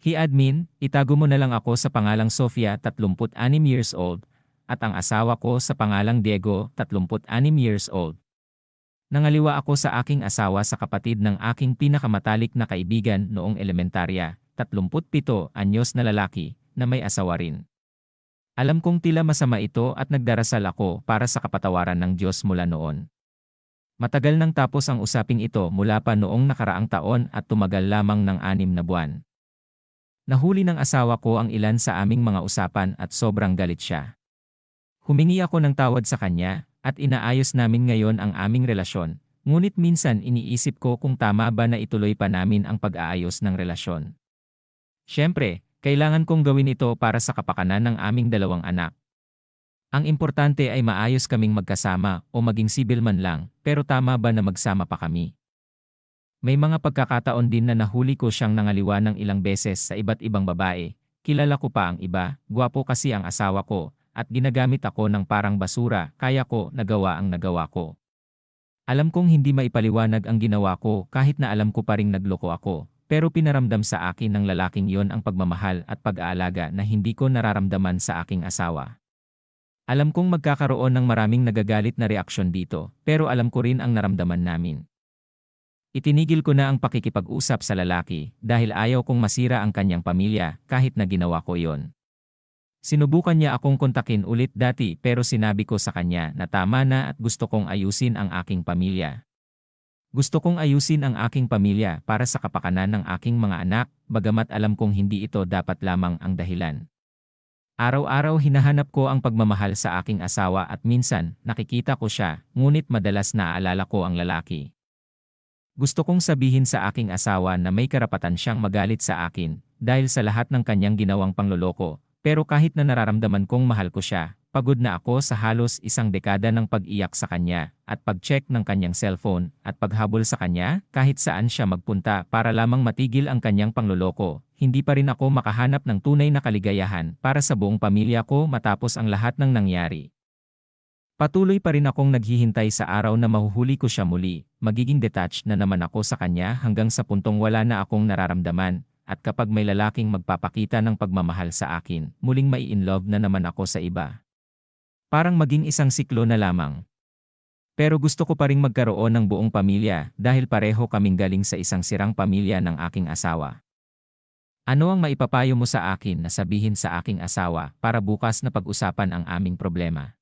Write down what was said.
Hi admin, itago mo na lang ako sa pangalang Sofia, 36 years old, at ang asawa ko sa pangalang Diego, 36 years old. Nangaliwa ako sa aking asawa sa kapatid ng aking pinakamatalik na kaibigan noong elementarya, 37 anyos na lalaki, na may asawa rin. Alam kong tila masama ito at nagdarasal ako para sa kapatawaran ng Diyos mula noon. Matagal nang tapos ang usaping ito mula pa noong nakaraang taon at tumagal lamang ng anim na buwan. Nahuli ng asawa ko ang ilan sa aming mga usapan at sobrang galit siya. Humingi ako ng tawad sa kanya at inaayos namin ngayon ang aming relasyon, ngunit minsan iniisip ko kung tama ba na ituloy pa namin ang pag-aayos ng relasyon. Siyempre, kailangan kong gawin ito para sa kapakanan ng aming dalawang anak. Ang importante ay maayos kaming magkasama o maging sibil man lang, pero tama ba na magsama pa kami? May mga pagkakataon din na nahuli ko siyang nangaliwa ng ilang beses sa iba't ibang babae. Kilala ko pa ang iba, gwapo kasi ang asawa ko, at ginagamit ako ng parang basura, kaya ko nagawa ang nagawa ko. Alam kong hindi maipaliwanag ang ginawa ko kahit na alam ko pa ring nagloko ako, pero pinaramdam sa akin ng lalaking yon ang pagmamahal at pag-aalaga na hindi ko nararamdaman sa aking asawa. Alam kong magkakaroon ng maraming nagagalit na reaksyon dito, pero alam ko rin ang naramdaman namin. Itinigil ko na ang pakikipag-usap sa lalaki dahil ayaw kong masira ang kanyang pamilya kahit na ginawa ko yon. Sinubukan niya akong kontakin ulit dati pero sinabi ko sa kanya na tama na at gusto kong ayusin ang aking pamilya. Gusto kong ayusin ang aking pamilya para sa kapakanan ng aking mga anak, bagamat alam kong hindi ito dapat lamang ang dahilan. Araw-araw hinahanap ko ang pagmamahal sa aking asawa at minsan nakikita ko siya, ngunit madalas naaalala ko ang lalaki. Gusto kong sabihin sa aking asawa na may karapatan siyang magalit sa akin dahil sa lahat ng kanyang ginawang pangloloko, pero kahit na nararamdaman kong mahal ko siya, pagod na ako sa halos isang dekada ng pag-iyak sa kanya at pag-check ng kanyang cellphone at paghabol sa kanya kahit saan siya magpunta para lamang matigil ang kanyang pangloloko. Hindi pa rin ako makahanap ng tunay na kaligayahan para sa buong pamilya ko matapos ang lahat ng nangyari. Patuloy pa rin akong naghihintay sa araw na mahuhuli ko siya muli, magiging detached na naman ako sa kanya hanggang sa puntong wala na akong nararamdaman, at kapag may lalaking magpapakita ng pagmamahal sa akin, muling mai-inlove na naman ako sa iba. Parang maging isang siklo na lamang. Pero gusto ko pa rin magkaroon ng buong pamilya dahil pareho kaming galing sa isang sirang pamilya ng aking asawa. Ano ang maipapayo mo sa akin na sabihin sa aking asawa para bukas na pag-usapan ang aming problema?